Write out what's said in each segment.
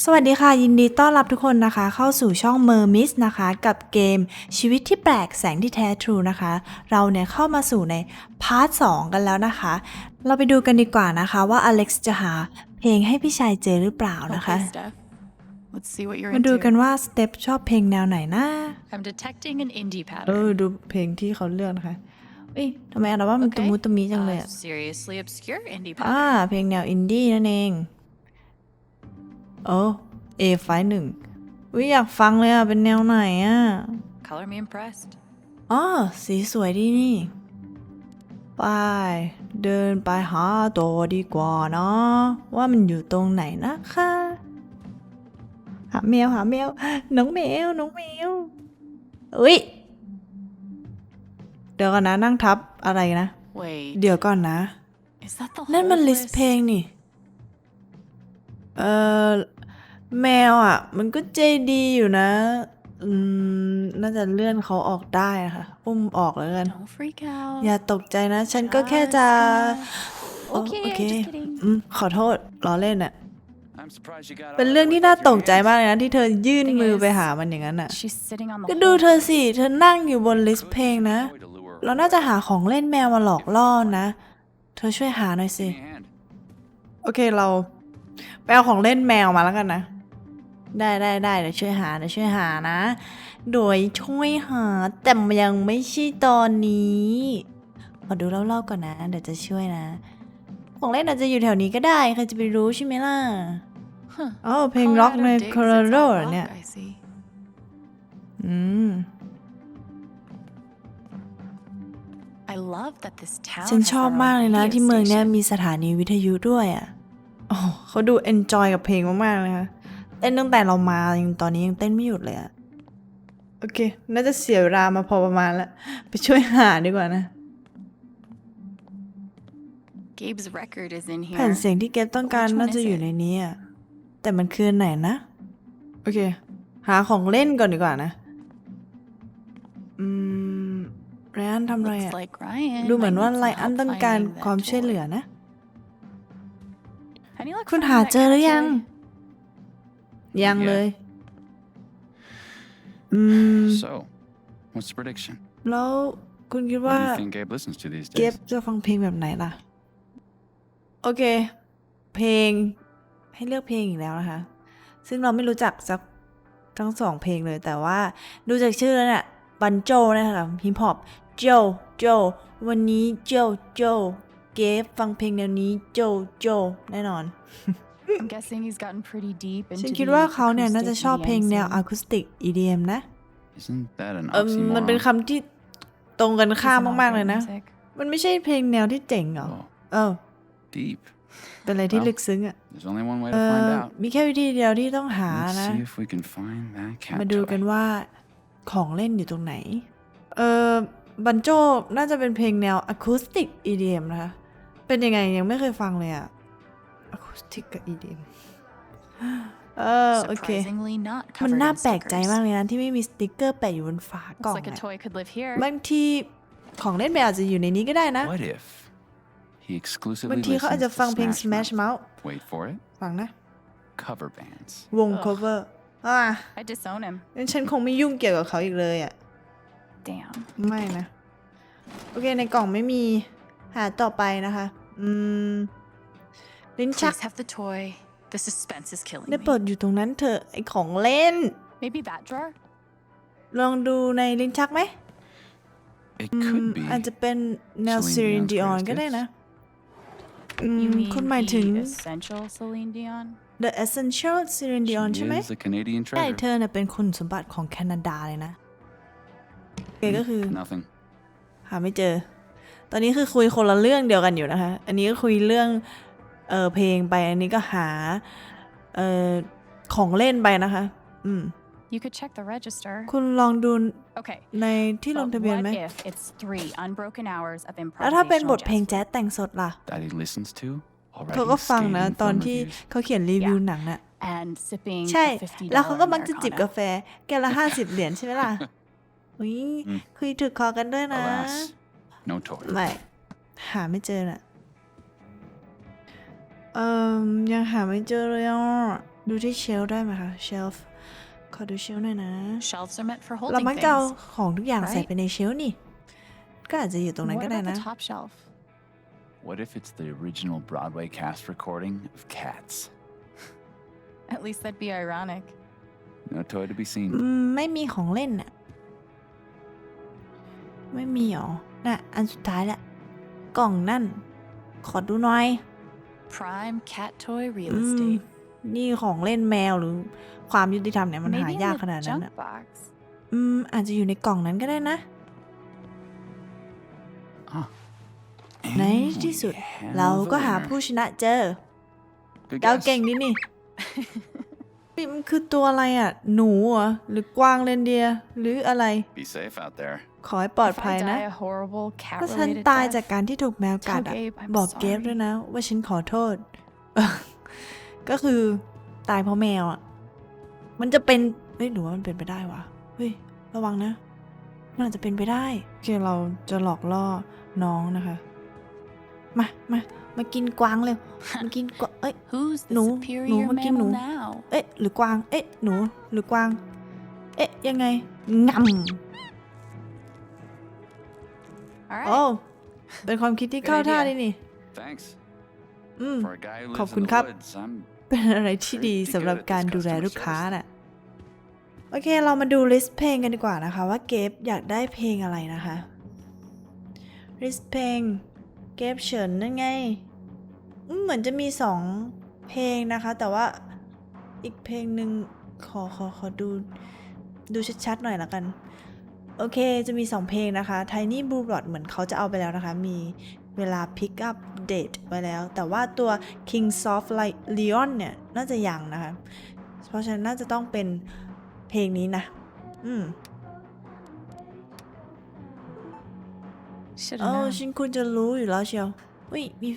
สวัสดีค่ะ ยินดีต้อนรับทุกคนนะคะ เข้าสู่ช่อง m e r m i s นะคะ กับเกมชีวิตที่แปลกแสงที่แท้ทรูนะคะ เราเนี่ยเข้ามาสู่ในพาร์ท 2 กันแล้วนะคะ เราไปดูกันดีกว่านะคะว่าอเล็กซ์จะหาเพลงให้พี่ชายเจอหรือเปล่านะคะ Okay, Steph. Let's see what you're มาดูกัน into. ว่าสเต็ปชอบเพลงแนวไหนนะ I'm detecting an indie เออ pattern. ดูเพลงที่เขาเลือกนะคะเอ้ยทำไมอัลบั้มมันตะมุตะมีจังเลย a อะ seriously obscure indie อ่า pattern. เพลงแนวอินดี้นั่นเอง โอ้เอไฟหนึ่งอุ้ยอยากฟังเลยอะ เป็นแนวไหนอะ Color me impressed. อ๋อสีสวยดีนี่ ไป เดินไปหาตัวดีกว่าเนาะว่ามันอยู่ตรงไหนนะคะ หาแมวหาแมว น้องแมว น้องแมวอุ้ยเดี๋ยวก่อนนะนั่งทับอะไรนะ Wait, เดี๋ยวก่อนนะ is that the นั่นมัน whole ลิสต์เพลงนี่ เออ แมวอะ มันก็ใจดีอยู่นะ อืม น่าจะเลื่อนเขาออกได้อะค่ะอุ้มออกแล้วกัน Don't freak out. อย่าตกใจนะ ฉันก็แค่จะ Just โอ Okay, โอเค just kidding. อืม ขอโทษล้อเล่นอะ I'm surprised you got เป็น all เรื่อง that ที่ work น่า off your ตกใจ hands. มากเลยนะ ที่เธอยื่น Thing มือ is- ไปหามันอย่างนั้นอะ She's sitting on the ก็ดู whole เธอสิ เธอนั่งอยู่บนลิสต์เพลงนะ Toy to lure her เราน่าจะหาของเล่นแมวมาหลอกล่อนะ เธอช่วยหาหน่อยสิ Give me a hand. โอเคเรา ไปเอาของเล่นแมวมาแล้วกันนะ ได้ได้ได้เดี๋ยวช่วยหาเดี๋ยวช่วยหานะ โดยช่วยหาแต่ยังไม่ใช่ตอนนี้ขอดูรอบๆก่อนนะ เดี๋ยวจะช่วยนะ ของเล่นอาจจะอยู่แถวนี้ก็ได้ใครจะไปรู้ใช่ไหมล่ะ Huh. อ๋อเพลงร็อกใน digs โคโล its ราโด own rock, เนี่ย I see. อืม I love that this town ฉัน has ชอบ their own มากเลยนะ radio ที่เมืองเนี้ย station. มีสถานีวิทยุด้วยอะโอ้เขาดูเอนจอยกับเพลงมากๆเลยค่ะ เต้นตั้งแต่เรามายังตอนนี้ยังเต้นไม่หยุดเลยอะโอเค น่าจะเสียเวลามาพอประมาณแล้ว ไปช่วยหาดีกว่านะ Gabe's record is in แผ่น here. เสียงที่เก็บต้องการ Which one น่าจะ is อยู่ it? ในนี้อะแต่มันคืออันไหนนะ โอเค หาของเล่นก่อนดีกว่านะ อืมไรอันทำอะไร Looks อะ like Ryan ดูเหมือน might ว่า need ไร some อัน help ต้องการ finding that ความช่วยเหลือ toy. นะ Any luck คุณ finding หา that เจอหรือยัง cat toy? ยังเลย อืม So, what's the prediction? แล้วคุณคิด What ว่า do you think Gabe listens to these เก็บ days? จะฟังเพลงแบบไหนล่ะ โอเค เพลง ให้เลือกเพลงอีกแล้วนะคะ ซึ่งเราไม่รู้จักสักทั้งสองเพลงเลยแต่ว่าดูจากชื่อแล้วเนี่ยบันโจนะคะฮิปฮอปโจโจวันนี้โจโจเก็บฟังเพลงแนวนี้โจโจแน่นอน I'm guessing he's gotten pretty deep ฉัน into คิด the ว่าเขาเนี่ยน่าจะ acoustic ชอบเพลง EDM แนว scene. อะคูสติก EDM นะ Isn't that an เออมันเป็น oxymoron? คำที่ตรงกันข้าม Isn't all มากๆ great เลยนะ music? มันไม่ใช่เพลงแนวที่เจ๋งเหรอ Oh, เออ deep. เป็นอะไรที่ Well, ลึกซึ้งอะ There's only one way เอ to อ find out. มีแค่วิธีเดียวที่ต้องหา Let's นะ see if we can find that cat มาดูกัน toy. ว่าของเล่นอยู่ตรงไหน เออบันโจน่าจะเป็นเพลงแนวอะคูสติก EDM นะคะ เป็นยังไงยังไม่เคยฟังเลยอะ อะคูสติกกับ EDM เออโอเค Surprisingly not มัน covered น่า in แปลกใจ stickers. มากเลยนะที่ไม่มีสติกเกอร์แปะอยู่บนฝากล่อง Looks like a อะ toy could live here. บางทีของเล่นแบบอาจจะอยู่ในนี้ก็ได้นะ What if he exclusively บางทีเขาอาจจะ listens to ฟังเพลง Smash Smash Mouth? Mouth Wait for it. ฟังนะ Cover bands. วง Ugh. cover อ่า I disown him. งั้นฉันคงไม่ยุ่งเกี่ยวกับเขาอีกเลยอะ Damn. ไม่นะ โอเคในกล่องไม่มี หาต่อไปนะคะ อืม ลิ้นชัก Please have the toy. The suspense is killing ได้ me. เปิดอยู่ตรงนั้นเถอะไอของเล่น Maybe that drawer? ลองดูในลิ้นชักไหม It อืม could be. อาจจะเป็นแนว Celine ซีริน Dion's ดิออน greatest ก็ได้นะอื You ม mean คุณหมายถึง the essential Celine Dion? The Essential Celine Dion She ใช่ไหม is a Canadian ใช่ treasure. เธอเน่ะเป็นคุณสมบัติของแคนาดาเลยนะโอเคก็คือ Nothing. หาไม่เจอ ตอนนี้คือคุยคนละเรื่องเดียวกันอยู่นะคะ อันนี้ก็คุยเรื่อง เออเพลงไปอันนี้ก็หาเออของเล่นไปนะคะ อืม You could check the register. คุณลองดู Okay. ในที่ลง But ทะเบียนไหม what if it's three unbroken hours of แล้วถ้าเป็นบ improvisational ทเพลง jazz แจ๊สแต่งสดล่ะ That he listens to. Already เขาก็ฟังนะ scanning ตอน film ที่ reviews. เขาเขียนรีวิวหนังน่ะ and sipping ใช่ a $50 แล้วเขาก็มักจะจิบกา Americano. แฟ แก้วละห้าสิบเหรียญใช่ไหมล่ะอุ้ยอืมคุยถึกคอกันด้วยนะ Alas, no toy. ไม่ หาไม่เจอน่ะ เอ่มยังหาไม่เจอเลยอะดูที่เชลฟ์ได้ไหมคะเชลฟ์ขอดูเชลฟ์หน่อยนะ Shelves are meant for เรา holding มักจะเอา things. ของทุกอย่างใส่ right? ไปในเชลฟ์นี่ ก็อาจจะอยู่ตรงนั้น What ก็ได้ about นะ the top shelf? What if it's the original Broadway cast recording of Cats? At least that'd be ironic. No toy to be seen. อืมไม่มีของเล่นน่ะ ไม่มีหรอ น่ะ อันสุดท้ายแหละ กล่องนั่น ขอดูหน่อย Prime cat toy real อืม estate. นี่ของเล่นแมวหรือความยุติธรรมเนี่ยมัน Maybe หา in ยาก the ขนาดนั้น junk อะ box. อืม อาจจะอยู่ในกล่องนั้นก็ได้นะ Ah. ใน And ที่สุด we have เราก็ a หา winner. ผู้ชนะเจอ Good เดา guess. เก่งดินี่ นี่มันคือตัวอะไรอะ หนูเหรอหรือกวางเรนเดียร์หรืออะไร Be safe out there. ขอให้ปลอด If ภัย I นะ die a horrible ถ้าฉัน cat-related ตายจาก death, การที่ถูกแมวกัด tell อะ Gabe I'm บอกเกฟ sorry. ด้วยนะ ว่าฉันขอโทษ ก็คือตายเพราะแมวอะมันจะเป็น เฮ้ยหรือว่ามันเป็นไปได้วะ เฮ้ย ระวังนะ มันอาจจะเป็นไปได้โอเคเราจะหลอกล่อน้องนะคะ มา มา มากินกวางเร็วมากินกวางเอ้ย Who's the No, superior no, makin mammal no. now? เอ๊ะหรือกวาง เอ๊ะหนู หรือกวาง เอ๊ะ ยังไงงำ All โอ้ right. เป็นความคิดที่ Good เข้าท่า idea. ดีนี่ Thanks. อืม For a guy who ขอบ lives คุ in ณ the ครับ woods, I'm เป็นอะไรที่ดี Pretty สำหรับ good at การ this ดูแล customer ลูกค้า service. น่ะ โอเค เรามาดูลิสต์เพลงกันดีกว่านะคะ ว่าเกฟอยากได้เพลงอะไรนะคะลิสต์เพลงเกฟเฉินนั่นไงอืมเหมือนจะมีสองเพลงนะคะ แต่ว่าอีกเพลงหนึ่งขอขอขอดูดูชัดๆหน่อยละกัน โอเค จะมีสองเพลงนะคะ Tiny Blue Blood เหมือนเขาจะเอาไปแล้วนะคะ มีเวลา pick up date ไว้แล้ว แต่ว่าตัว King Soft Light Leon เนี่ย น่าจะยังนะคะ เพราะฉะนั้นน่าจะต้องเป็นเพลงนี้นะ อืม Should เอ have อ known. ฉันควรจะรู้อยู่แล้วเชียวอุ้ย มี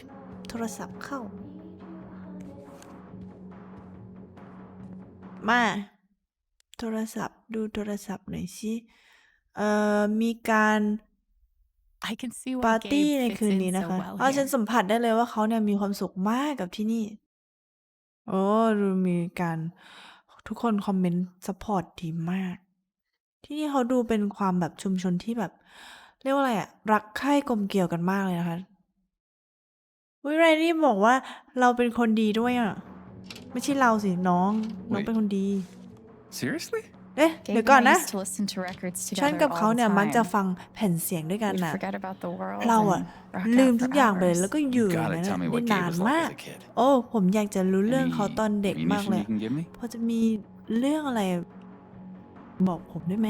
โทรศัพท์เข้า มา โทรศัพท์ดูโทรศัพท์หน่อยสิ เอ่อ มีการ I can see ปา why ร์ตี้ Gabe ใน fits คืน in นี้นะ so คะ well อ๋อฉัน here. สัมผัสได้เลยว่าเขาเนี่ยมีความสุขมากกับที่นี่ โอ้ ดูมีการ ทุกคนคอมเมนต์สปอร์ตดีมาก ที่นี่เขาดูเป็นความแบบชุมชนที่แบบ เรียกว่าอะไรอะรักใคร่กลมเกลี่ยวกันมากเลยนะคะ วิไรนี่บอกว่าเราเป็นคนดีด้วยอะไม่ใช่เราสิน้อง น้อง Wait. เป็นคนดี seriously. เอ๊ะ Gabe เดี๋ยว and ก่อน I นะ used to listen to records ฉัน together กับเขา all เนี่ย the มักจะ time. ฟังแผ่นเสียงด้วยกัน We'd นะ forget about the world เราอะ and rock ลืม out ทุก for อย่างไปเลย hours. แล้วก็อยู่ You อย่าง gotta นั้น tell me ได้ what นา Gabe น was like มาก as a kid. โอ้ ผมอยากจะรู้เรื่องเขาตอนเด็ก Any มากเลย information you can give me? พอจะมีเรื่องอะไร บอกผมได้ไหม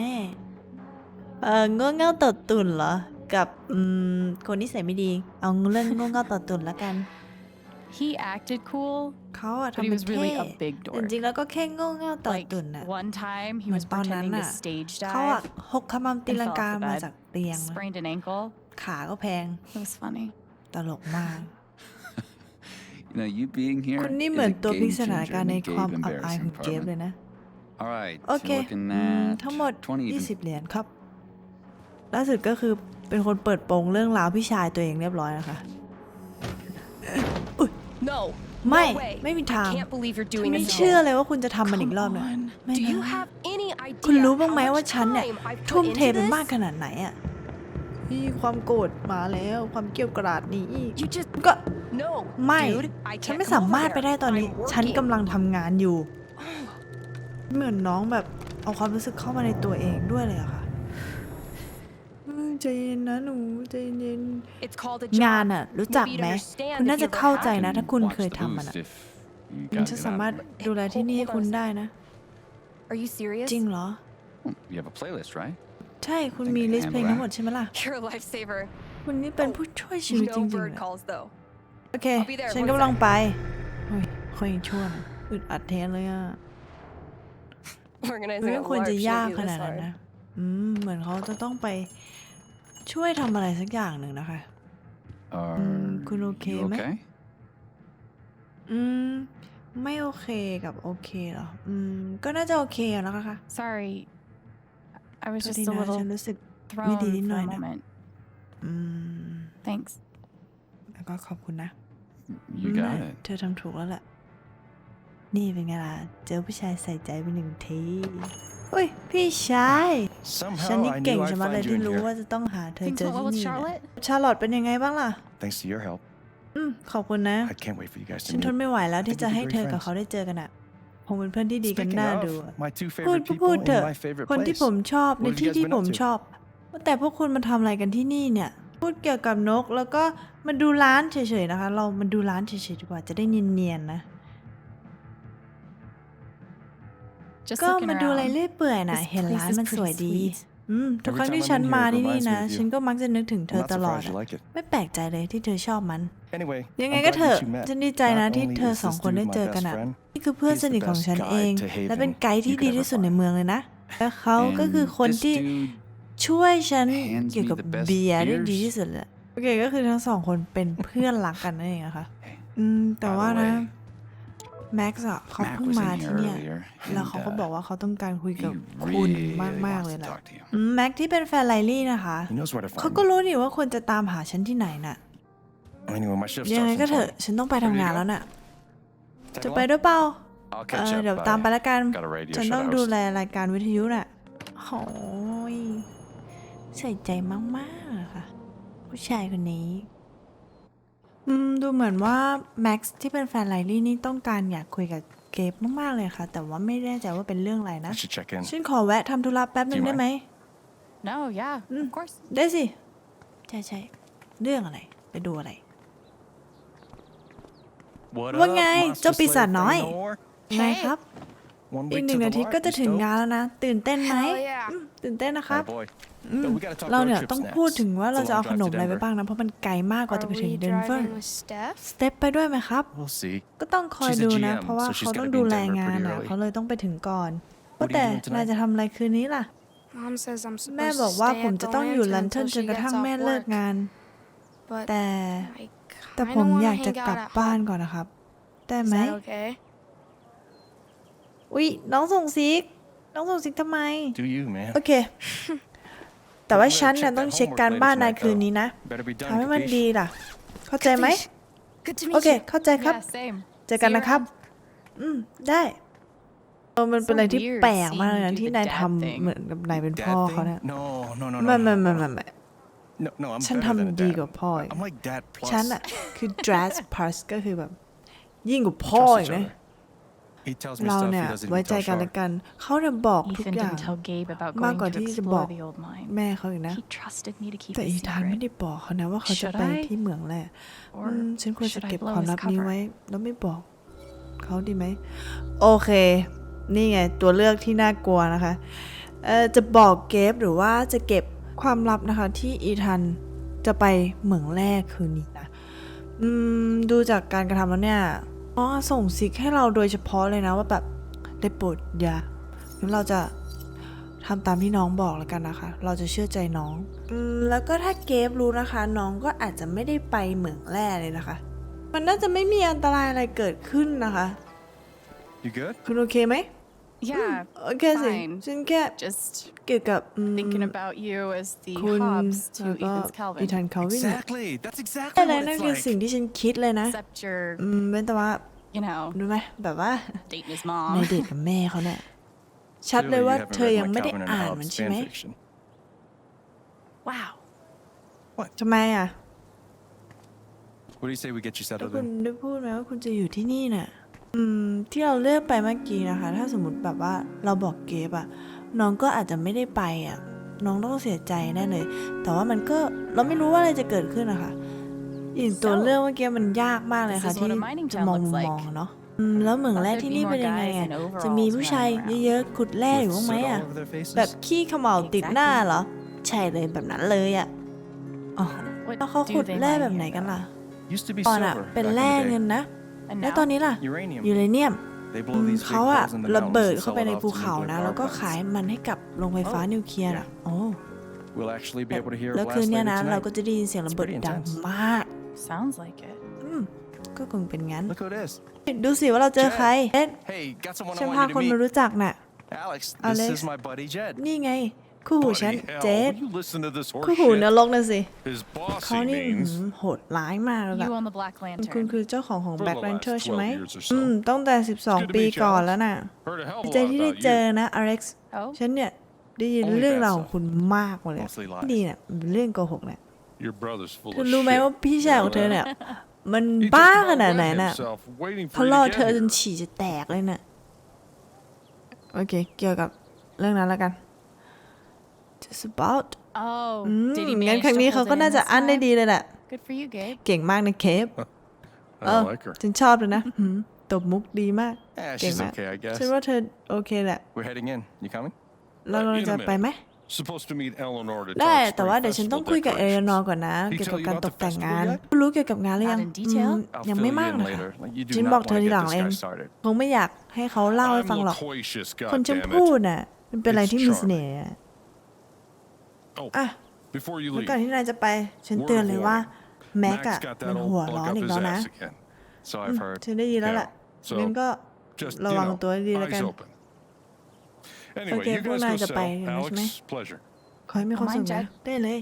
เออโง่เง่าต่อตุ่นเหรอ กับ อืม คนนิสัยไม่ดี เอาเรื่องโง่เง่าต่อตุ่นแล้วกัน He acted cool, เขาอะ but ทำ he เป็น was เท่ really a big แต่ dork. จริงๆแล้วก็แค่โง่เง่าต่อ Like ตุ่นน่ะ one time, he เหมือ was นตอนนั้น pretending to น่ะ stage เขาอะ dive, หกขมำตีลังกา and fell off the มา bed. จากเตียงนะ sprained an ankle. ขาก็แพง It was funny. ตลกมาก You know, you being here คุณนี่ is เหมือน a ตัวพลิก game สถาน changer การณ์ in ใน the ความ Gabe อับอายของ embarrassing เกฟเลย department. นะ All right, โอ so เค looking อืม at ทั้งหมด 20 even. 20 เหรียญครับ ล่าสุดก็คือเป็นคนเปิดโปงเรื่องราวพี่ชายตัวเองเรียบร้อยนะคะ No. ไม่ no way. ไม่มีทาง I can't believe you're ฉัน doing ไม่ this. เชื่อ alone. เลยว่าคุณจะทำมันอีกรอบ Come นะ on. ไม่ Do นะ you have any idea คุณรู้บ้างไหม how ว่า much ฉันเนี่ย time I've put ทุ่มเท into ไป this? มากขนาดไหนอะนี่ความโกรธมาแล้วความเกรี้ยวกราดนี้ You just ก็ no. ไม่ dude, I ฉัน can't ไม่ come สา over มารถไป there. ได้ตอนนี้ I'm ฉัน working. กำลังทำงานอยู่ เหมือนน้องแบบเอาความรู้สึกเข้ามาในตัวเองด้วยเลยอะค่ะเออ ใจเย็นนะหนูใจเย็น It's called a งาน job. อะรู้จัก Maybe ไหม you'd understand คุณน่า if จะ you ever เข้าใจ had. นะ ถ้าคุณ Watch เคย the ทำมันอะ boost if you มัน gotta จะ get สามารถ out of it. ดูแลที่นี่ให้คุณได้นะ Are you serious? จริงเหรอ Well, You have a playlist, right? ใช่คุณ Think มี I can ลิสต์เพลง handle ทั้ง that? หมดใช่ไหมล่ะ You're a lifesaver. คุณนี่เป็นผู้ช่วยชีวิตจ No ริงๆ bird เลย calls though. โอเค I'll be there ฉัน one กำลัง sec. ไปเฮ้ยค่อยชั่วนะอึดอัดแทนเลยอะ Organizing ไม่ a ควร LARP จะ shouldn't ยาก be ข this นาดนั้น hard. นะ อืม เหมือนเขาจะต้องไป ช่วยทำอะไรสักอย่างหนึ่งนะคะ Are Mm, kun you okay, mate? okay? อืม ไม่โอเคกับโอเคเหรอ อืม ก็น่าจะโอเคอะนะคะ Sorry. I was โทษ just ที a นะ little ฉันรู้สึก thrown Hindi din for a na, no? moment. อืม Thanks. แล้วก็ขอบคุณนะ You อืม got it. เธอทำถูกแล้วแหละ นี่เป็นไงล่ะ เจอผู้ชายใส่ใจไปหนึ่งที อุ้ย พี่ชาย ฉัน Somehow นี่ I เก่ง knew ชะ I'd มัดเลย find you ที่ in รู้ว่า here. จะต้องหาเธอ Things เจอ went ที่ well with นี่นะ Charlotte? ชาร์ลอตเป็นยังไงบ้างล่ะ Thanks to your help, อืมขอบคุณนะ I can't wait for you guys ฉัน to ทน meet. ไม่ไหวแล้วที่ I จะ think ให้ we'd be เธอ great กับเขา friends. ได้เจอกันอะคงเป็นเพื่อนที่ดีกัน Speaking น่าดู of, อะ my two พูด favorite ก็ people พูดเถ in อะ my favorite คนที่ place. ผมชอบใน What have you ที่ guys ที่ been ผ up ม to? ชอบว่าแต่พวกคุณมาทำอะไรกันที่นี่เนี่ย พูดเกี่ยวกับนกแล้วก็มาดูร้านเฉยๆนะคะ เรามาดูร้านเฉยๆดีกว่าจะได้เนียนๆนะ Just ก็ looking มาดูอะไร around. เรื่อยเปื่อยนะ This เห็น place ร้าน is มันสวย pretty ดี sweet. อืม ทุก Every ครั้ง time ที่ I'm ฉัน in here, มา it ที่นี่ reminds me นะ of you. ฉันก็มักจะนึกถึงเธ I'm อ not ตลอด surprised you อะ like it. ไม่แปลกใจเลยที่เธอชอบมัน Anyway, ยัง I'm ไงก็ glad เถอะ that you met. ฉันดีใจนะ Not ที่ only เธอ is สอง this คน dude ได้ my เจอกัน best อะ friend, นี่คือเพื่อน He's ส the นิทของ best ฉัน guide เอง to Haven และเป็นไกด์ที่ you ดี could ever ที่สุดใน find. เมืองเลยนะ และเขาก็ And คือคน this ที่ dude ช่วยฉัน hands เกี่ยว me กับ the best เบียร์ได้ beers ดีที่สุดเลยโอเคก็คือทั้งสองคนเป็นเพื่อนรักกันนั่นเองนะคะ Hey, อืม แต่ by ว่า the นะ way, แม็กซ์อะเขา Mac เพิ่ง was มา in ที่ here เนี่ย earlier, แล้วเขา and ก็บอก uh, ว่าเขาต้องการคุย he กับคุณ really มากๆ wants เลย to ล่ะ talk to you. อืมแม็กที่เป็นแฟนไลลี่นะคะ He knows where to เขา find ก็ me. รู้นี่ว่าควรจะตามหาฉันที่ไหนน่ะ Anyway, my shift ยังไง starts ก็ in เถอะ 20. ฉันต้องไปทำงานแล้วน่ะ Tag จะไป along? ด้วยเปล่า I'll เอ catch อ up. เดี๋ยว uh, ตามไปละกัน Got a radio ฉัน show ต้อง to ดู host. แลรายการวิทยุน่ะโอ้ยใส่ใจมากๆอะค่ะ ผู้ชายคนนี้ อืม ดูเหมือนว่าแม็กซ์ที่เป็นแฟนไลลี่นี่ต้องการอยากคุยกับเกฟมากๆเลยค่ะ แต่ว่าไม่แน่ใจว่าเป็นเรื่องอะไรนะ I should check in. ฉันขอแวะทำธุระแป๊บหนึ่งจริงไหมได้ไหม No, yeah, of course. ได้สิ ใช่ใช่เรื่องอะไร ไปดูอะไร What ว่า up, ไง monster เจ้าปีศาจ slayer น้อย Feanor? ไงครับ One อีก week หนึ่ง to นา the ที mark. ก็จะ You ถึง stoked? งานแล้วนะ ตื่นเต้นไหม Hell yeah. อืม ตื่นเต้นนะครับ Attaboy. อืม Yo, we gotta talk เรา road เนี่ย trip ต้อง snacks. พูดถึงว่าเรา It's a จะเอา long ข drive น to มอะไรไป Denver. บ้างนะ เพราะมันไกลมากกว่าจะ Are ไปถึง we เดนเวอร์ driving with Steph? สเต็ปไปด้วยไหมครับ We'll see. ก็ต้องคอย She's a ดูนะ GM, เพราะว่า so she's เขาต้อง gotta be ดู in แล Denver งาน pretty อะ early. เขาเลยต้องไปถึงก่อน What are you แต่ doing tonight? นายจะทำอะไรคืนนี้ล่ะ Mom says I'm แม่ supposed บอก to ว่า stay ผม at จะ the ต้องอยู่ lantern ลันเทิ until นจน she กระทั่ง gets แม่ off เลิก work. งาน But แต่ I แต่ kinda ผม wanna อยากจะ hang กลับ out at บ้าน home. ก่อนนะครับ ได้ Is ไหม that okay? อุ๊ย น้องส่งซิก น้องส่งซิกทำไม Do you, man? โอเค แต่ว่า Better ฉันน่ะ check ต้อง that เช็ค homework การ later บ้านนาย tonight, คืน though. นี้นะ Better be done, ทำให้มัน capiche? ดีล่ะ เข้าใจไหม Good to โอ meet เค you. เข้าใจครับ Yeah, same. เจอกัน See you นะครับ around. อืม ได้เออมันเป็น So อะไรที่ weird แปลกมากเลย seeing นะ you do ที่ the นาย dad ทำ thing. เหมือนกับนายเป็น Dad พ่อ thing? เขาเนี่ย No, no, no, no. ไม่ no, ไม่ no, ไม่ no. ไม่ไม่ No, no, I'm ฉัน better than ทำ a ดี dad. กว่าพ่ออีก I'm like dad plus. ฉันอะคือ dress plus ก็คือแบบ ยิ่งกว่าพ่อ Trust อีก each นะ other. He tells me เรา stuff เนี่ he ย doesn't ไว้ even ใจ tell กันและ Char. กัน เขาเนี่ยบอกทุก Ethan อย่าง didn't tell Gabe about มาก going กว่า to ที่จะบอ explore ก the old mine. แม่เขาอีกนะ He trusted me to keep แต่ it อีธานไม่ secret. ได้บอกเขานะว่าเขาจะ Should ไป I? ที่เหมืองแร่ Or อืมฉันควรจะ should I เก็บ blow ความ his ลับนี้ cover? ไว้ แล้วไม่บอกเขาดีไหม โอเค นี่ไง ตัวเลือกที่น่ากลัวนะคะ เอ่อจะบอกเกฟหรือว่าจะเก็บความลับนะคะ ที่อีทันจะไปเหมืองแร่คืนนี้นะ อืม ดูจากการกระทำแล้วเนี่ย อ๋อส่งซิกให้เราโดยเฉพาะเลยนะว่าแบบได้โปรดอย่างั้นเราจะทำตามที่น้องบอกแล้วกันนะคะ เราจะเชื่อใจน้องอืมแล้วก็ถ้าเกฟรู้นะคะ น้องก็อาจจะไม่ได้ไปเหมืองแร่เลยนะคะ มันน่าจะไม่มีอันตรายอะไรเกิดขึ้นนะคะ You good? คุณโอเคไหม Yeah, โอเคสิ fine. ฉันแค่ just เกี่ยวกับอืม thinking about you as the คุณ Hobbs แล้ว to ก็ Ethan's อีทั Calvin. นคาวินเนี่ย Exactly. That's exactly อะไร what นั่น it's คือ like. สิ่งที่ฉันคิดเลยนะ Except you're, อืมเป็นแต่ว่า you know, รู้ไหมแบบว่า dating his ใน mom. เดทกับแม่เขาเนี่ยชัดเลย Clearly ว่า you haven't เธอ read ยัง my ไม่ได้ Calvin and อ่าน Hobbes มันใช่ไหม fan fiction. Wow. ทำไมอะ What do you say we get you แล้ว settled คุณ in? ได้พูดไหมว่าคุณจะอยู่ที่นี่น่ะ อืมที่เราเลือกไปเมื่อกี้นะคะ ถ้าสมมติแบบว่าเราบอกเกฟอะน้องก็อาจจะไม่ได้ไปอะน้องต้องเสียใจแน่เลย แต่ว่ามันก็เราไม่รู้ว่าอะไรจะเกิดขึ้นนะคะอย่างตัว So, เรื่องเมื่อกี้มันยากมากเลย this ค่ะ is ที่ what a mining จะ town มอง looks มุม like. มองเนาะอืมแล้วเหมืองแร่ Thought ที่ there'd นี่ be เป็น more ยังไง guys อะ in จะมี overalls ผู้ชาย running around. เยอะๆขุดแร่อยู่บ้างไหม Soot อะ all over their faces? แบบขี้เขม่าติดหน้าเหรอ ใช่เลยแบบนั้นเลยอะอ๋อ What แล้วเขา do ขุด they แร่ mine แบบไหน here, กันล่ะ Used to be ก่อน silver อะ back เป็น in แร่ the เงิน day. นะ And แล้ว now? ตอนนี้ล่ะ Uranium. ยูเรเนียม They อื blow ม these เขา big อะ holes in the ระเบิด mountains and เข้า sell ไป it ใน off ภู to เขา nuclear นะ power แล้วก็ขาย plants. มันให้กับโรงไฟฟ้า Oh, นิวเคลียร์ yeah. อะโอ้ We'll actually be able to hear a แล้ว blast คืนเนี้ย later นะเราก็ tonight. จะได้ยินเสียงระเบิด pretty ดัง intense. มาก Sounds like it. อืมก็คงเป็นงั้น Look who it is. ดูสิว่าเราเจอใครเอ๊ะ Hey, got someone ฉัน I พา want คน you มา to meet. รู้จักน่ะ Alex, Alex. this is my buddy Jed. นี่ไง คู่หูฉัน Bloody hell, เจด will you listen to this คู่หูน horseshit? รกนะสิ His เขา bossy นี่ means หืมโหดร้ายมากเลยแบบ You own the Black คุณ Lantern. คือเจ้าของของ For the Black last Lantern ใช่ไหม12 years or so. อืมตั้งแต่ Good to 12 ปี meet you, ก่อน Alex. แล้วน่ะ Heard a hell ดี of a ใจ lot ที่ได้ about เจอ you. นะ Alex Oh, ฉันเนี่ยได้ยิน Only เรื่อง bad ราวของ stuff. คุณมากหมดเลย Mostly ที่ดีเนี่ยเป็นเรื่องโกหกเนี่ย Your brother's full คุณ of รู้ไหม shit. ว่าพี่ชายของเธอเนี่ยมัน He just บ้า about ขนาด wet ไหนน่ะ himself waiting เขา for you ล่อ to เธ get อจน here. ฉี่จะแตกเลยน่ะ โอเค เกี่ยวกับเรื่องนั้นแล้วกัน just about oh, อืม did he งั้น manage ครั้ง to นี้ hold เขา it ก็ in น่าจะ this อั้นได้ time? ดีเลยแหละ Good for you, Gabe. เก่งมากนะเคฟ I เออ like her. ฉันชอบเลยนะหืมตบมุกดีมาก Yeah, King she's Matt. okay, I guess. ฉันว่าเธอโอเคแหละ We're heading in. You coming? เราเราจะไปไหม Supposed to meet Eleanor to ได้ talk แต่ว่า spring เดี๋ยวฉันต้อง festival คุยกับเอเลนอ decorations. ร์ก่อนนะ He เกี่ยวกับ tell you การ about ต the กแต่ง festival งาน yet? รู้เกี่ยวกับงานหรือยัง Not in detail? อืม I'll ยัง fill ไม่ you มาก in นะคะ later. Like, you do จิน not บอกเธอ wanna ที get หลัง this เอง guy started. คงไม่อยากให้เขาเล่าให้ I'm ฟังหรอก loquacious, คนจะ goddammit. พูดน่ะ มันเป็นอะไรที่มี It's เสน่ห์อะ Oh, อะ before you แล้ว leave, ก่อนที่นายจะไปฉัน word เตือน of เลยว่า warning. แม็ก Max อะ got มัน that หัว old ร้อน bug อี up ก his แล้วนะ ass again. So I've heard. ฉันได้ยินแล้วแหละ Yeah. So งั้นก็ just ระ you วัง know, ตัวให้ดีแล้ว eyes กัน open. Anyway, Okay, you พวก guys นาย go จะไป sell. กันแล้วใช่ไหม Alex, pleasure. ขอให้มีความสุข Mind นะ Jack ได้เลย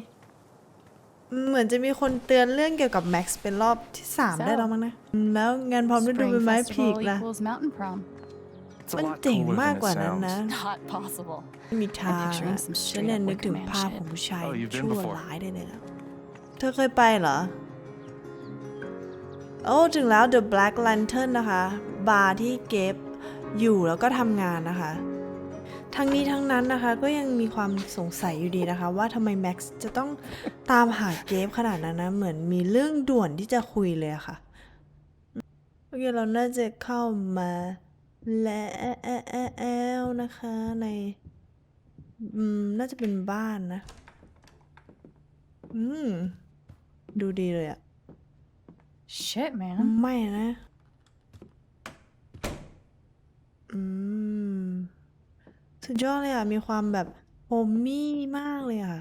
อืมเหมือนจะมีคนเตือนเรื่องเกี่ยวกับแม็กซ์เป็นรอบที่สาม So ได้แล้วมั้งนะอืมแล้วงานพร้อมฤดู Spring ใบไม้ผลิ festival ล่ะ equals mountain prom. It's a มัน lot เจ๋ง cooler มาก than กว่า it นั้น sounds. นะ Not possible. ไม่มีทาง I'm picturing อะ some ฉันเนี่ย straight up นึกถึง Wicker Man ภาพ shit. ของผู้ชาย Oh, you've been ชั่ว before. ร้ายได้เลยนะเธอเคยไปเหรอ โอ้ถึงแล้ว The Black Lantern นะคะ บาร์ที่เก็บอยู่แล้วก็ทำงานนะคะ ทั้งนี้ทั้งนั้นนะคะก็ยังมีความสงสัยอยู่ดีนะคะ ว่าทำไมแม็กซ์จะต้องตามหาเกฟขนาดนั้นนะ เหมือนมีเรื่องด่วนที่จะคุยเลยอะค่ะโอเคเราน่าจะเข้ามา แล้วนะคะในอืมน่าจะเป็นบ้านนะ อืม ดูดีเลยอะ Shit, man. ไม่นะ อืม สุดยอดเลยอะมีความแบบโฮมมี่มากเลยอะ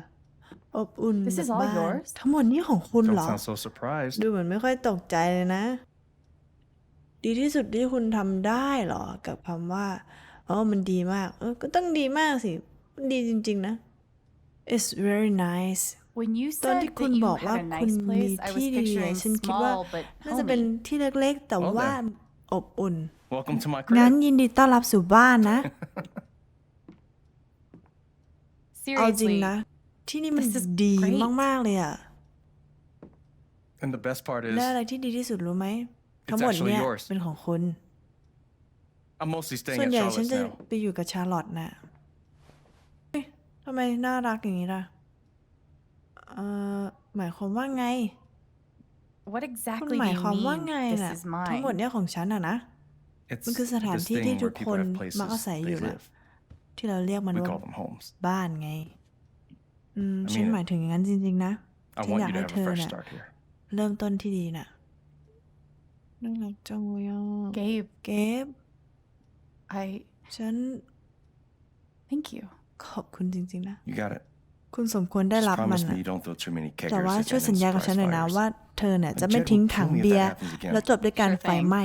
อบอุ่น This แบบ is all บ้าน yours? ทั้งหมดนี้ของคุณเหร Don't อ sound so surprised. ดูเหมือนไม่ค่อยตกใจเลยนะ ดีที่สุดที่คุณทำได้เหรอ กับคำว่าอ๋อมันดีมาก เออ ก็ต้องดีมากสิ มันดีจริง ๆ นะ it's very nice When you ตอน said ที่ that คุณ you บอกว่า had a คุณ nice มี place, I was ที่ดี picturing ฉันคิดว่า small but น่าจะเป็น homey. ที่เล็กๆ แต่ Well ว่า then. อบอุ่น Welcome to my งั้น crib. ยินดีต้อนรับสู่บ้านนะ เอาจริง Seriously, นะ ที่นี่มัน This is ดี great มากๆเลยอะ And the best part is, และอะไรที่ดีที่สุดรู้ไหม ทั้งหมด actually เนี่ย yours เป็นของคุณ I'm mostly staying ส่วน at ใหญ่ฉัน Charlotte's จะ now. ไปอยู่กับชาร์ลอตน่ะเฮ้ยทำไมน่ารักอย่างนี้ล่ะ เอ่อ หมายความว่าไง what คุณ exactly ห do มาย you ความว่า mean? ไง This น่ะ is ทั้งหมด mine. เนี่ยของฉันอะนะ It's มันคือสถาน this ที่ thing ที่ทุ where ก people คน have places มักอาศัยอยู่ they นะ live. ที่เราเรียกมัน We ว่า call them homes. บ้านไง อืม I ฉัน mean หมายถึงอย่างนั้นจริง ๆ นะ I ฉัน want อยาก you to ให้ have เธ a อ fresh น่ะ start here. เริ่มต้นที่ดีน่ะ น่ารักจังเลยอะ Gabe, เก็บ I ฉัน thank you. ขอบคุณจริง ๆ นะ You got it. คุณสมควรได้ Just รับมัน promise me นะ you don't throw too many แต่ keggers ว่า again ช่วย and สัญญากับ surprise ฉันหน่อยนะ fires. ว่าเธอเนี่ย And จะไม่ Jed ทิ้ง will ถัง kill me if เบียร์ that happens again. แล้วจบด้วยการ Sure ไฟ thing ไหม้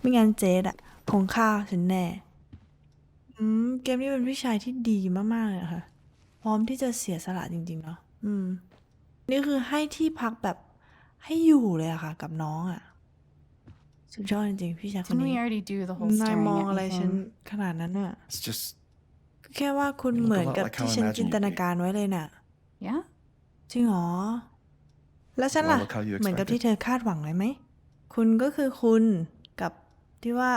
ไม่งั้นเจดอะคงฆ่าฉันแน่ อืม เกมนี้เป็นพี่ชายที่ดีมาก ๆ เลยอะค่ะ พร้อมที่จะเสียสละจริง ๆ เนาะอืม นี่คือให้ที่พักแบบให้อยู่เลยอะค่ะ กับน้องอะ สุดยอดจริงๆพี่ชายคน Didn't นี้ we already do the whole นาย staring มอง at อะไร me ฉัน thing? ขนาดนั้นน่ะ It's just ก็แค่ว่าคุณ You look a เหมือน lot กับ like how ที่ I ฉัน imagined จินตนา you'd be. การไว้เลยน่ะ Yeah? จริงเหรอ แล้วฉัน Well, ล่ะ look how you เหมือนกับ expected. ที่เธอคาดหวังไว้ไหม คุณก็คือคุณกับที่ว่า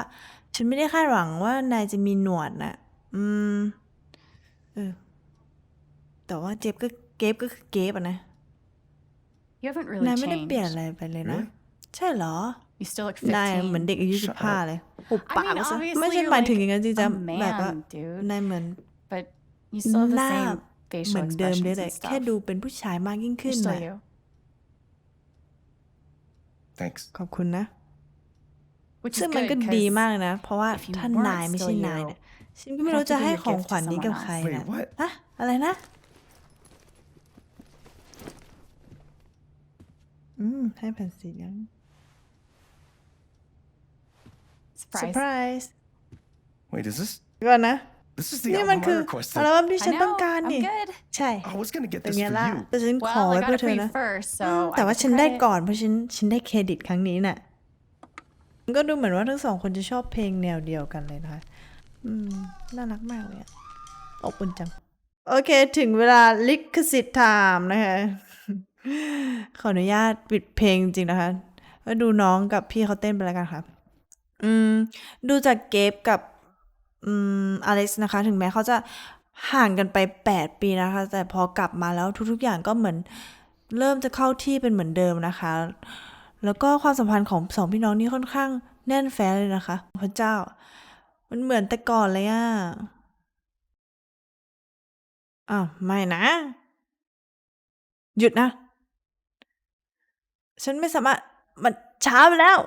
ฉันไม่ได้คาดหวังว่านายจะมีหนวดน่ะ อืม เออ แต่ว่าเจ็บก็เก็บก็คือเก็บอะนะ You haven't นาย really ไม่ได้เปลี่ยน changed. อะไรไปเลยนะ Really? ใช่เหรอ You still look นายเหมือน 15. เด็กอายุ Shut สิบห้า up. เลยหุบ I ปาก mean, ซะ obviously ไม่ใช่ you're หมายถึง like อย่างนั้นจริง a จังแบบว่า man, dude. นายเหมือน But you still have ห the น้า same เหมื facial อนเดิม expressions เลย and แต่แค่ stuff. ดูเป็นผู้ชายมากยิ่งขึ้น You're น่ะ still you. thanks. ขอบคุณนะ Which ซึ่ is งมัน good ก็ดี because มากเลยนะ เพราะว่า if you ถ้า weren't นายไม่ใช่ still นาย you, เนี่ยฉันก็ไม่รู้จะให้ของขวัญนี้กับใคร Wait, นะ what? อะอะไรนะ อืม ให้แผ่นสีเหลือง surprise. surprise Wait, is this? ก่อนนะ This is the นี่มัน album คือ I อัล requested. บั้มที่ I ฉัน know. ต้องการ I'm นี่ good. ใช่ I was gonna get เป็น this ไง for ล่ะ you. แต่ฉันขอ Well, ไว้ I เพื่อ got เธ it อ for you นะ first, อื so ม I แต่ว่า get the ฉันได้ credit. ก่อนเพราะฉันฉันได้เครดิตครั้งนี้น่ะก็ดูเหมือนว่าทั้งสองคนจะชอบเพลงแนวเดียวกันเลยนะคะอืม น่ารักมากเลยอะอบอุ่นจัง โอเค ถึงเวลาลิขสิทธิ์ไทม์นะคะ ขออนุญาตปิดเพลงจริงๆนะคะแล้วดูน้องกับพี่เขาเต้นไปแล้วกันค่ะ อืม ดูจากเกฟกับ อืม อเล็กซ์นะคะ ถึงแม้เขาจะห่างกันไป 8 ปีนะคะ แต่พอกลับมาแล้วทุกๆอย่างก็เหมือนเริ่มจะเข้าที่เป็นเหมือนเดิมนะคะ แล้วก็ความสัมพันธ์ของสองพี่น้องนี่ค่อนข้างแน่นแฟ้นเลยนะคะ พระเจ้า มันเหมือนแต่ก่อนเลยอะอ้าวไม่นะ หยุดนะ ฉันไม่สามารถ มันช้าไปแล้ว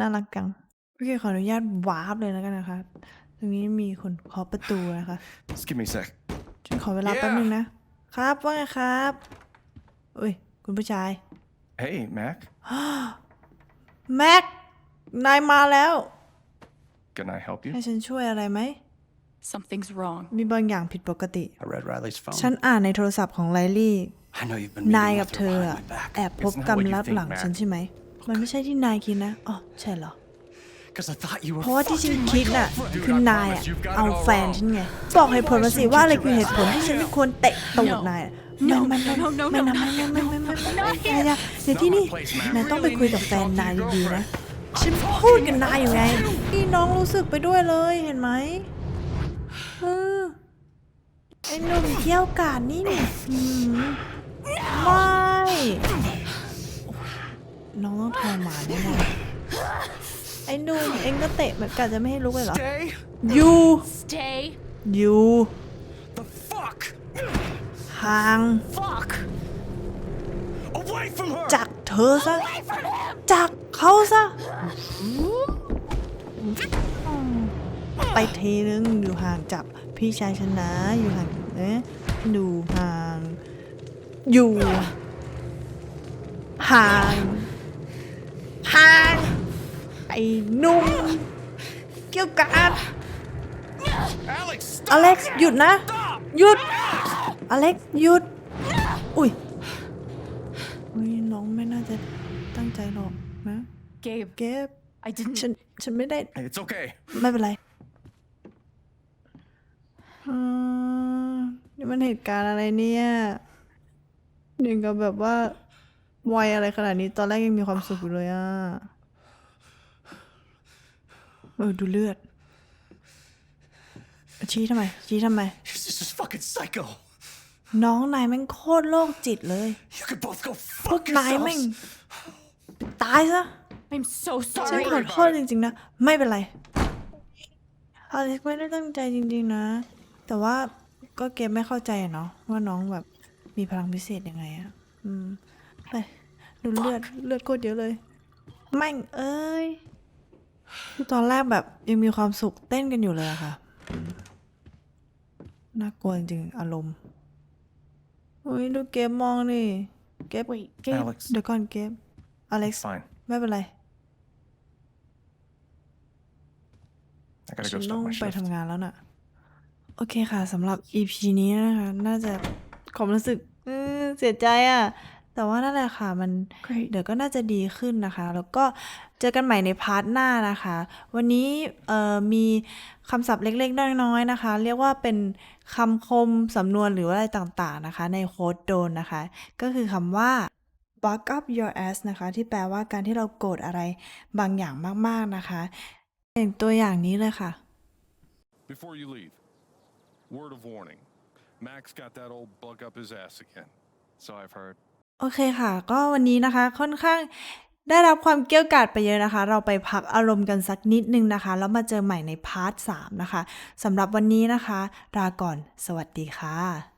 น่ารักจังโอเคขออนุญาตวาร์ปเลยแล้วกันนะคะ ตรงนี้มีคนเคาะประตูนะคะ Just give me a sec. ฉันขอเวลาแป๊บนึงนะ ครับว่าไงครับอุ้ย คุณผู้ชาย Hey, Mac. แม็ก นายมาแล้ว Can I help you? ให้ฉันช่วยอะไรไหม Something's wrong. มีบางอย่างผิดปกติ I read Riley's phone. ฉันอ่านในโทรศัพท์ของไลลี่ I know you've been นาย meeting กับ with เธ her อ behind อะ my back. แอบพบ It's not กรรม what you ลับ think, หลัง Mac. ฉันใช่ไหม มันไม่ใช่ที่นายคิดนะ อ๋อ ใช่เหรอ Because I thought you were เพราะว่าที่ฉัน fucking my คิดน่ะ girlfriend. คือนายอะเอาแฟนฉันไง บอกเหตุผลมาสิว่าอะไรคือเหตุผลที่ฉันไม่ควรเตะตูดนายอะไม่ไม่ไม่ไม่นะไม่ไม่ไม่ไม่ไม่ไม่ไม่อย่าเดี๋ยวที่นี่นายต้องไปคุยกับแฟนนายดีๆนะ ฉันพูดกับนายอยู่ไง พี่น้องรู้สึกไปด้วยเลยเห็นไหมเออไอ้หนุ่มเที่ยวกาดนี่นี่หืมไม่ น้องต้องทรมานแน่ๆ ไอ้หนุ่มเองก็เตะเหมือนกันจะไม่ให้ลุกเลยเหรอ Stay อยู่ Stay. อยู่ the fuck ห่าง Fuck. away from her. จากเธอซะจากเขาซะ ไปทีนึงอยู่ห่างจับพี่ชายฉันนะ อยู่ห่างเอ๊ะอยู่ห่าง อยู่ ห่าง ห่าง ไอ้หนุ่มเกี่ยวกาด Alex, อเล็กซ์หยุดนะ หยุด อเล็กซ์หยุด อุ้ยอุ้ยน้องไม่น่าจะตั้งใจหรอกนะ Gabe, เก็บ I didn't. ฉันฉันไม่ได้ It's okay. ไม่เป็นไรอืมนี่มันเหตุการณ์อะไรเนี่ยหนึ่งกับแบบว่า วัยอะไรขนาดนี้ ตอนแรกยังมีความสุขอยู่เลยอะ เออ ดูเลือด ชี้ทำไม ชี้ทำไม He's just a fucking psycho. น้องนายแม่งโคตรโรคจิตเลย You could both go พวก fuck นายแม่ง yourselves. ไปตายซะ I'm so ฉัน sorry. ขอโทษจริงๆนะ ไม่เป็นไรอเล็กไม่ได้ตั้งใจจริงๆนะ แต่ว่าก็เกมไม่เข้าใจอะเนาะว่าน้องแบบมีพลังพิเศษยังไงอะอืม ไปดูเลือดเลือดโคตรเยอะเลย แม่งเอ้ยคือตอนแรกแบบยังมีความสุขเต้นกันอยู่เลยอะค่ะอืมน่ากลัวจริงๆอารมณ์โอ้ยดูเกมมองนี่เกม Wait, Gabe. Alex, เดี๋ยวก่อนเกมอเล็ก it's ซ์ fine. ไม่เป็นไร I gotta ฉั go นต้อง start my ไป shift. ทำงานแล้วน่ะ โอเคค่ะสำหรับ EP นี้นะคะ น่าจะความรู้สึกเออเสียใจอะ่ะ แต่ว่านั่นแหละค่ะมัน Great. เดี๋ยวก็น่าจะดีขึ้นนะคะ แล้วก็เจอกันใหม่ในพาร์ทหน้านะคะ วันนี้เอ่อมีคำศัพท์เล็กๆน้อยๆนะคะ เรียกว่าเป็นคำคมสำนวนหรือว่าอะไรต่างๆนะคะ ในโค้ดโดนนะคะ ก็คือคำว่า buck up your ass นะคะ ที่แปลว่าการที่เราโกรธอะไรบางอย่างมากๆนะคะอย่างตัวอย่างนี้เลยค่ะ Before you leave, word of warning. Max got that old bug up his ass again. So I've heard. โอเคค่ะ ก็วันนี้นะคะค่อนข้างได้รับความเกรี้ยวกราดไปเยอะนะคะ เราไปพักอารมณ์กันสักนิดนึงนะคะ แล้วมาเจอใหม่ในพาร์ท 3 นะคะสำหรับวันนี้นะคะลาก่อน สวัสดีค่ะ